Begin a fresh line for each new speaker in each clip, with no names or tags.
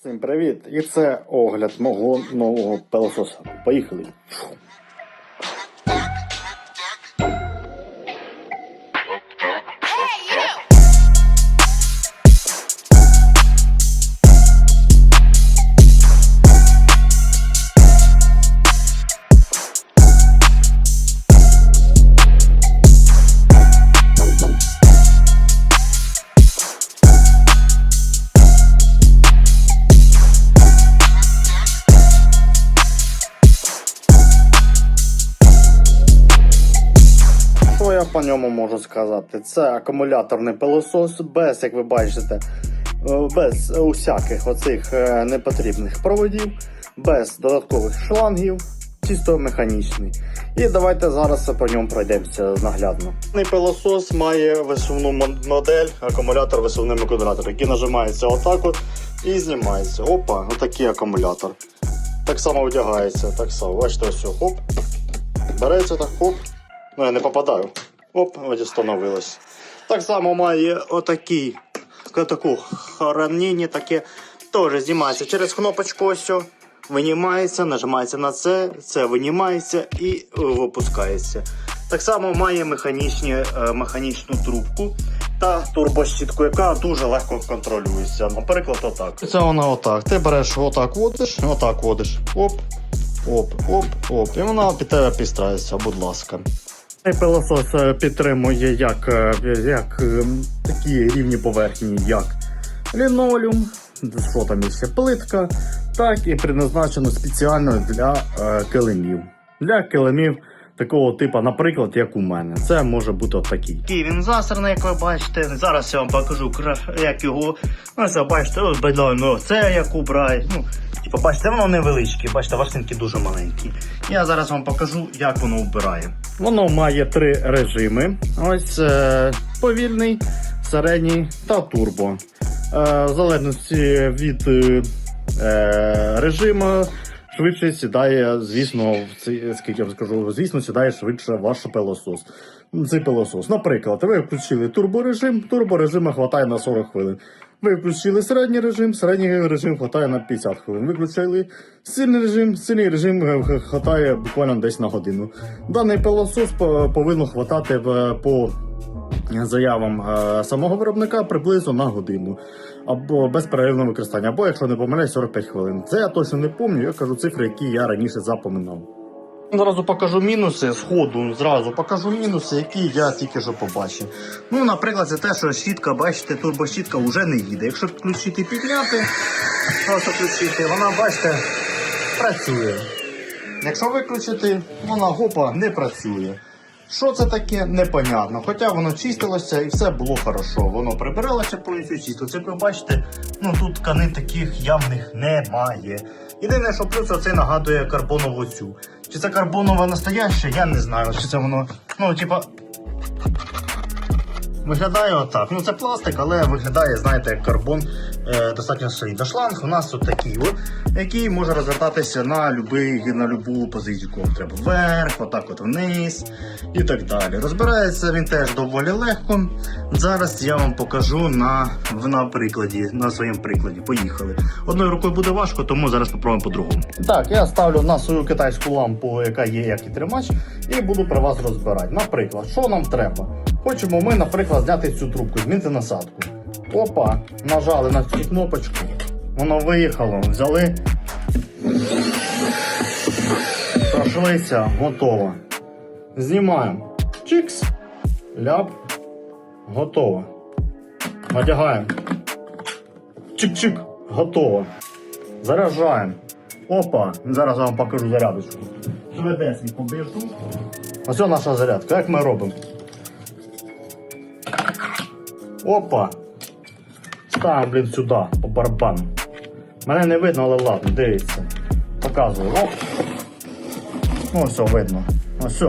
Всім привіт! І це огляд мого нового пилососа. Поїхали! По ньому можу сказати? Це акумуляторний пилосос, без, як ви бачите, е, без усяких оцих е, непотрібних проводів, без додаткових шлангів, чисто механічний. І давайте зараз по ньому пройдемося наглядно. Пилосос має висувну модель, акумулятор висувним акумулятор, який нажимається отак от і знімається. Опа, отакий акумулятор. Так само вдягається, так само. Бачите, ось, хоп. Береться так, хоп. Ну, я не попадаю. Оп, ось встановилось. Так само має отакий, таку хороніння таке. Теж знімається через кнопочку ось. Винімається, нажимається на це, це винімається і е, випускається. Так само має механічні, е, механічну трубку та турбощітку, яка дуже легко контролюється. Наприклад, отак. Це вона отак. Ти береш отак водиш, отак водиш. Оп, оп, оп, оп. І вона під тебе підстраюється, будь ласка. Цей пилосос е, підтримує як, е, як е, такі рівні поверхні, як лінолюм, що там плитка, так і предназначено спеціально для е, килимів. Для килимів такого типу, наприклад, як у мене. Це може бути отакий. Такий він засраний, як ви бачите. Зараз я вам покажу, як його. Ось ви бачите, ось ну, це як убрати. Ну, Типу, бачите, воно невеличке, бачите, ворсинки дуже маленькі. Я зараз вам покажу, як воно вбирає. Воно має три режими: ось е, повільний, середній та турбо. Е, в залежності від е, режиму. Швидше сідає, звісно, в цей- скільки я вам скажу, звісно, сідає швидше ваш пилосос. Цей пилосос. Наприклад, ви включили турборежим, турборежима хватає на 40 хвилин. Ви включили середній режим, середній режим хватає на 50 хвилин. Ви включили сильний режим, сильний режим е, хватає буквально десь на годину. Даний пилосос по- повинен хватати по заявам е, самого виробника приблизно на годину. Або безперервне використання, або якщо не помиляюсь, 45 хвилин. Це я точно не пам'ятаю, я кажу цифри, які я раніше запоминав. Зразу покажу мінуси з ходу, зразу покажу мінуси, які я тільки що побачив. Ну, наприклад, це те, що щітка, бачите, турбощітка вже не їде. Якщо включити підняти, просто включити, вона, бачите, працює. Якщо виключити, вона гопа не працює. Що це таке, непонятно. Хоча воно чистилося і все було хорошо. Воно прибиралося повністю чистилося. Як ви бачите, ну тут ткани таких явних немає. Єдине, що плюс оце нагадує карбонову цю. Чи це карбонова настояща, я не знаю. Чи це воно. Ну, типа. Виглядає отак. Ну це пластик, але виглядає, знаєте, як карбон е, достатньо солідно. Шланг у нас тут такий, от, який може розвертатися на любий, на любу позицію, кому треба вверх, отак от вниз і так далі. Розбирається він теж доволі легко. Зараз я вам покажу на, на прикладі, на своєму прикладі. Поїхали. Одною рукою буде важко, тому зараз попробуємо по-другому. Так, я ставлю на свою китайську лампу, яка є як і тримач, і буду при вас розбирати. Наприклад, що нам треба? Хочемо ми, наприклад, зняти цю трубку, змінити насадку. Опа, нажали на цю кнопочку, воно виїхало, взяли. Прошлися, готово. Знімаємо. Чикс. Ляп. Готово. Надягаємо. Чик-чик. Готово. Заряджаємо. Опа. Зараз я вам покажу зарядочку. Швидесенько побіжу. Ось наша зарядка. Як ми робимо? Опа. Ставимо, блін, сюди, по барабану. Мене не видно, але ладно, дивіться. Показую. Оп. Ну, все видно. Ось.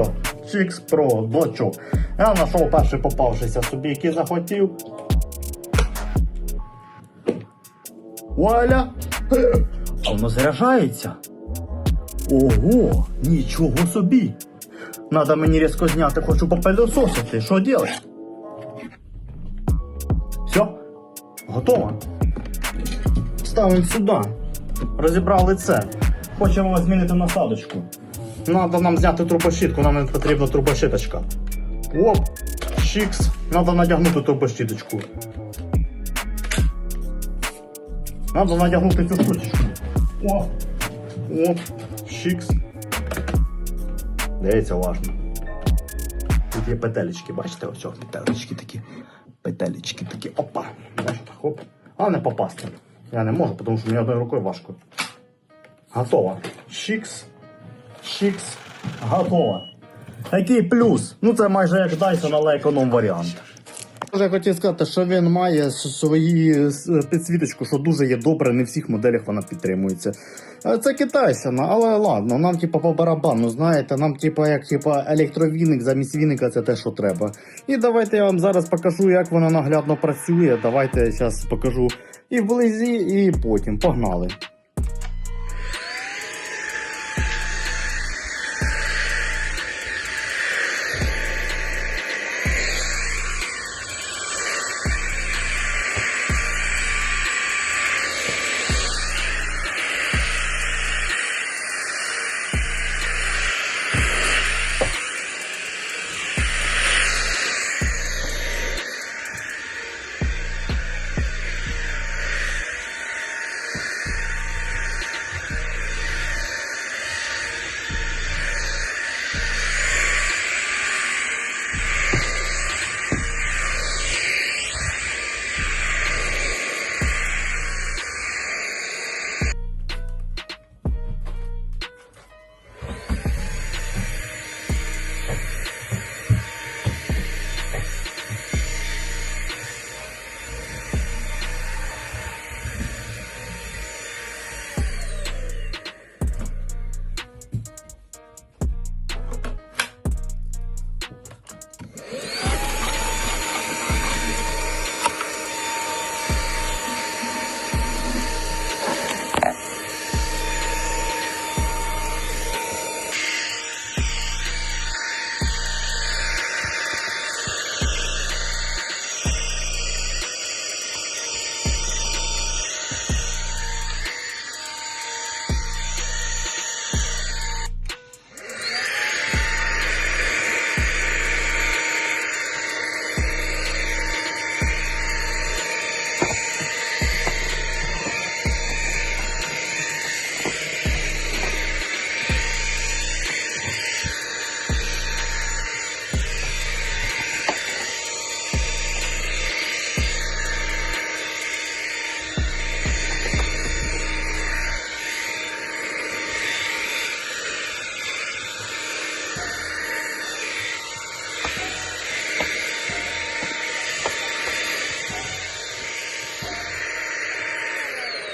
Чикс про блочок. Я знайшов перший попавшийся собі, який захотів. Вуаля! А воно заряджається. Ого, нічого собі. Надо мені різко зняти, хочу попелесосити. Що робити? Готово? ставимо сюди. Розібрали це. Хочемо змінити насадочку. Надо нам зняти трубощітку, нам не потрібна трубощиточка. Оп, чікс. Надо надягнути трубощіточку. Надо надягнути цю штучку. О, оп, чікс. Дивіться уважно. Тут є петелечки, бачите, ось петелечки такі. Петелечки такі. Опа. Бачите, хоп. А не попасти. Я не можу, тому що мені одною рукою важко. Готово. Шікс. Шікс. Готово. Який плюс? Ну це майже як Dyson, але економ варіант. Я хотів сказати, що він має свої підсвіточку, що дуже є добре, не всіх моделях вона підтримується. Е, Це китайщина, але ладно, нам типа по барабану, знаєте, нам типа як типа електровіник замість віника це те, що треба. І давайте я вам зараз покажу, як вона наглядно працює. Давайте я зараз покажу і вблизі, і потім. Погнали.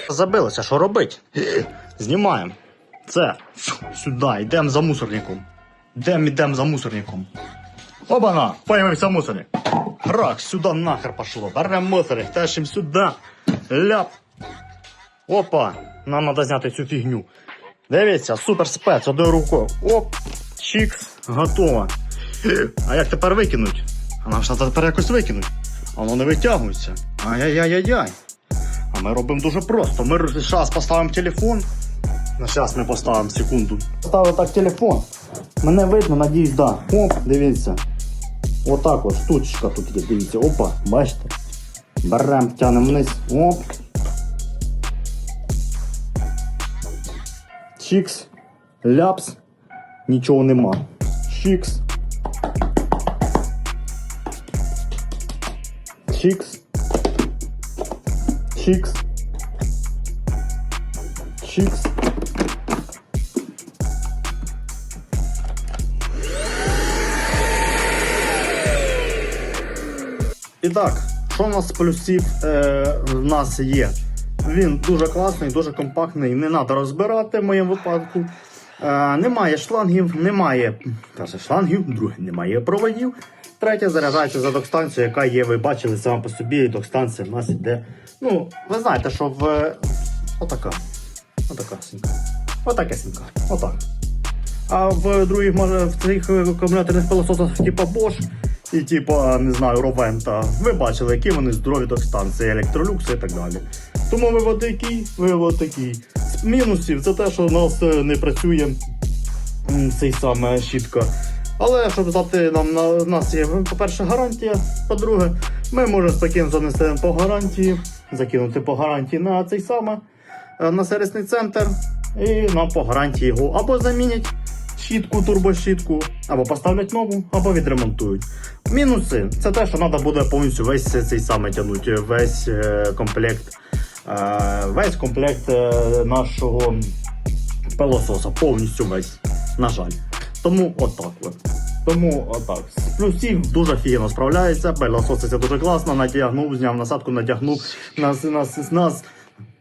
Забилося, що робить? Знімаємо. Це сюди, йдемо за мусорником. Йдемо, йдемо за мусорником. Обана! Появився мусорник. Рак, сюди нахер пошло. Беремо мусорник, тащим сюди. Ляп. Опа! Нам треба зняти цю фігню. Дивіться, супер спец, одною рукою. Оп, чікс, готово. А як тепер викинуть? А нам ж треба тепер якось викинуть. А воно не витягується. Ай-яй-яй-яй. А ми робимо дуже просто. Ми зараз поставимо телефон. На зараз ми поставимо секунду. Поставив так телефон. Мене видно, надіюсь, да. Оп, дивіться. Отак от штучка тут є, дивіться. Опа, бачите? Беремо, тянемо вниз. Оп. Чікс. Ляпс. Нічого нема. Чікс. Чікс. Чікс. Чікс. І так, що у нас з плюсів е, в нас є? Він дуже класний, дуже компактний, не треба розбирати в моєму випадку. Е, немає шлангів, немає перше шлангів, друге немає проводів. Третє заряджається за док-станцію, яка є, ви бачили сама по собі, док-станція в нас іде. Ну, ви знаєте, що в. Отака. Отака сінька. Отака сінька. Отак. А в других, може, в цих акумуляторних пилососах, типу Bosch, і типу, не знаю, Ровента. Ви бачили, які вони здорові док-станції, електролюкси і так далі. Тому вивод який, вивод такий. З мінусів це те, що у нас е, не працює цей саме щітка. Але щоб взяти нам на нас є, по-перше, гарантія. По-друге, ми можемо спокійно занести по гарантії, закинути по гарантії на цей саме е, на сервісний центр, і нам по гарантії його або замінять щітку, турбощітку, або поставлять нову, або відремонтують. Мінуси це те, що треба буде повністю весь цей саме тягнути, весь е, комплект, е, весь комплект нашого пилососа, повністю весь, на жаль. Тому отак от. Тому отак. З плюсів дуже офігенно справляється, пилососиться дуже класно, надягнув, зняв насадку, надягнув, нас, нас, нас,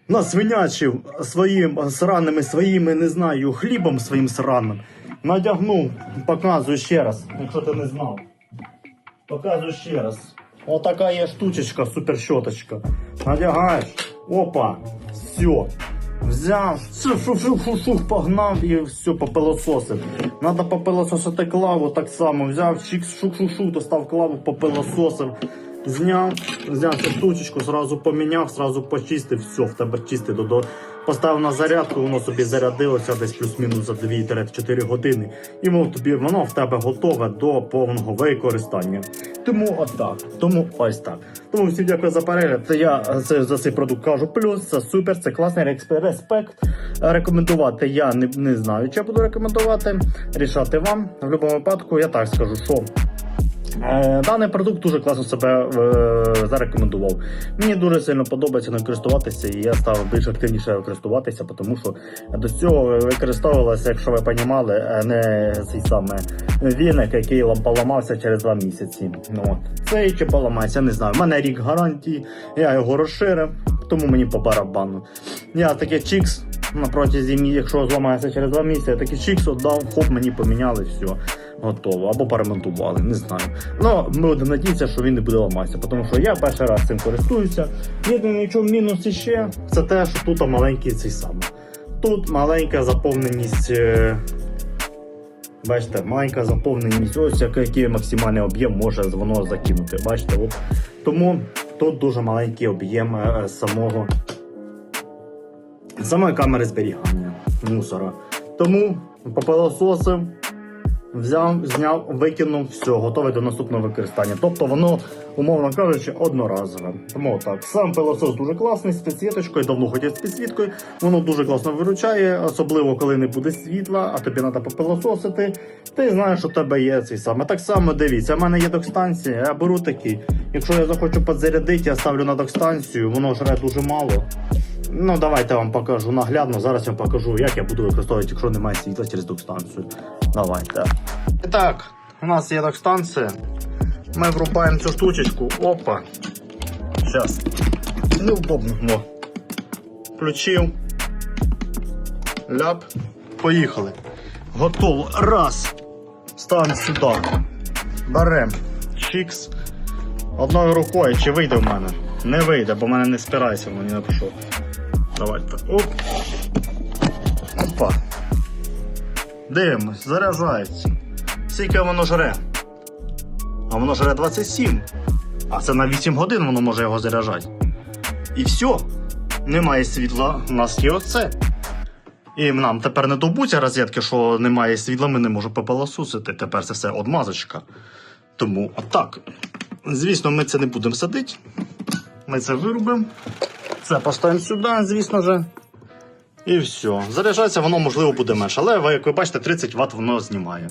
нас свинячив своїм сраними, своїми, не знаю, хлібом своїм сраним. Надягнув, показую ще раз, якщо ти не знав. Показую ще раз. Отака є штучечка, супер щоточка. Надягаєш. Опа. Все. Взяв, шух-шух-шух-шух, погнав і все попилососив. Надо попилососити клаву так само. Взяв, шух-шух-шух, достав клаву, попилососив. Зняв, взяв цю штучечку, зразу поміняв, зразу почистив, все, в тебе чистий додо. Поставив на зарядку, воно собі зарядилося десь плюс-мінус за 2-4 години. І воно тобі воно в тебе готове до повного використання. Тому отак. Тому ось так. Тому всім дякую за перегляд. Я це, за цей продукт кажу плюс. Це супер, це класний респект. Рекомендувати я не, не знаю, чи я буду рекомендувати. Рішати вам. В будь-якому випадку я так скажу, що. Е, Даний продукт дуже класно себе е, зарекомендував. Мені дуже сильно подобається ним користуватися, і я став більш активніше користуватися, тому що до цього використовувалося, якщо ви розуміли, не цей саме віник, який поламався через два місяці. Ну. Цей чи поламається, не знаю. У мене рік гарантії, я його розширив, тому мені по барабану. Я таке чікс на протязі якщо зламається через два місяці, я такий чікс віддав, хоп, мені поміняли, все готово. Або поремонтували, не знаю. Ну, ми будемо надіятися, що він не буде ламатися, тому що я перший раз цим користуюся. Єдиний чому мінус іще, це те, що тут маленький цей саме. Тут маленька заповненість. е, Бачите, маленька заповненість, ось який, максимальний об'єм може воно закинути. Бачите, от. Тому тут дуже маленький об'єм е, самого самої камери зберігання мусора. Тому попилососив, взяв, зняв, викинув, все, готове до наступного використання. Тобто воно, умовно кажучи, одноразове. Тому так. Сам пилосос дуже класний, з підсвіточкою, давно хотів з підсвіткою. Воно дуже класно виручає, особливо коли не буде світла, а тобі треба попилососити. Ти знаєш, що в тебе є цей саме. Так само дивіться, в мене є док-станція, я беру такий. Якщо я захочу підзарядити, я ставлю на док-станцію, воно жре дуже мало. Ну, давайте я вам покажу наглядно. Зараз я вам покажу, як я буду використовувати, якщо немає світла через док-станцію. Давайте. І так, у нас є док-станція. Ми врубаємо цю штучечку. Опа. Зараз. Неудобно. Во. Включив. Ляп. Поїхали. Готово. Раз. Ставимо сюди. Берем. Чікс. Одною рукою чи вийде в мене? Не вийде, бо в мене не спирається, воно не пішов. Давайте. Оп. Опа. Дивимось, заряджається. Скільки воно жре? А воно жре 27. А це на 8 годин воно може його заряджати. І все. Немає світла, у нас є оце. І нам тепер не добуться розетки, що немає світла, ми не можемо попилососити. Тепер це все одмазочка. Тому отак. Звісно, ми це не будемо садити. Ми це вирубимо. Це поставимо сюди, звісно же. І все. Заряджається воно, можливо, буде менше. Але як ви бачите, 30 Вт воно знімає.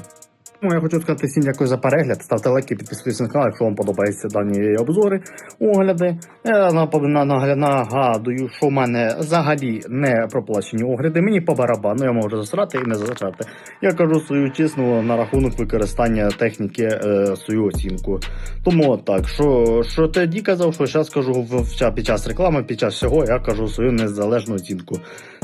Я хочу сказати всім дякую за перегляд. Ставте лайки, підписуйтесь на канал, якщо вам подобаються дані обзори, огляди. Я нагадую, що в мене взагалі не проплачені огляди. Мені по барабану, я можу засрати і не засрати. Я кажу свою чесну на рахунок використання техніки е, свою оцінку. Тому так, що, що тоді казав, що зараз кажу в, під час реклами, під час всього, я кажу свою незалежну оцінку.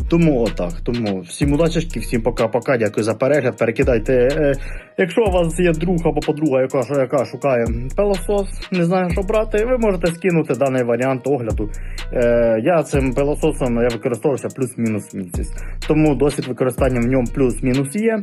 Тому отак. Тому всім удачі, всім пока-пока. Дякую за перегляд. Перекидайте. Е, Якщо у вас є друг або подруга, яка, яка шукає пилосос, не знає, що брати, ви можете скинути даний варіант огляду. Е, я цим пилососом я використовувався плюс-мінус місяць. Тому досвід використання в ньому плюс-мінус є.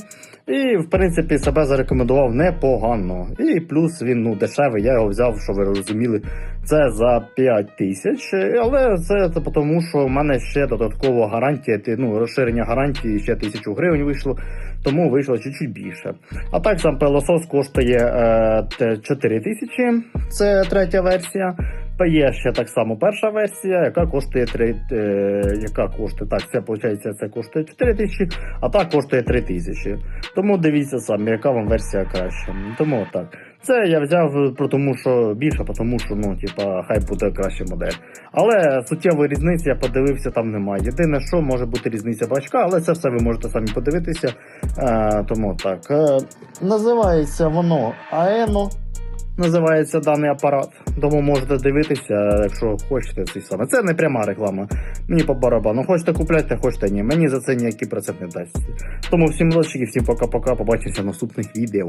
І, в принципі, себе зарекомендував непогано. І плюс він ну, дешевий, я його взяв, що ви розуміли, це за 5 тисяч. Але це, це тому, що в мене ще додатково гарантія, ну, розширення гарантії ще тисячу гривень вийшло, тому вийшло чуть-чуть більше. А так сам пилосос коштує е, 4 тисячі, це третя версія. Та є ще так само перша версія, яка коштує 3, е, яка коштує, так, це виходить, це коштує 4 тисячі, а та коштує 3 тисячі. Тому дивіться самі, яка вам версія краща. Тому так. Це я взяв тому, що більше, тому що ну, типа, хай буде краща модель. Але суттєвої різниці я подивився, там немає. Єдине, що може бути різниця бачка, але це все ви можете самі подивитися. Е, тому так. Е, називається воно Аено. Називається даний апарат. Тому можете дивитися, якщо хочете це саме. Це не пряма реклама. Мені по барабану. Хочете купляйте, хочете ні. Мені за це ніякий процент не дасть. Тому всім лошики, всім пока-пока. Побачимося в наступних відео.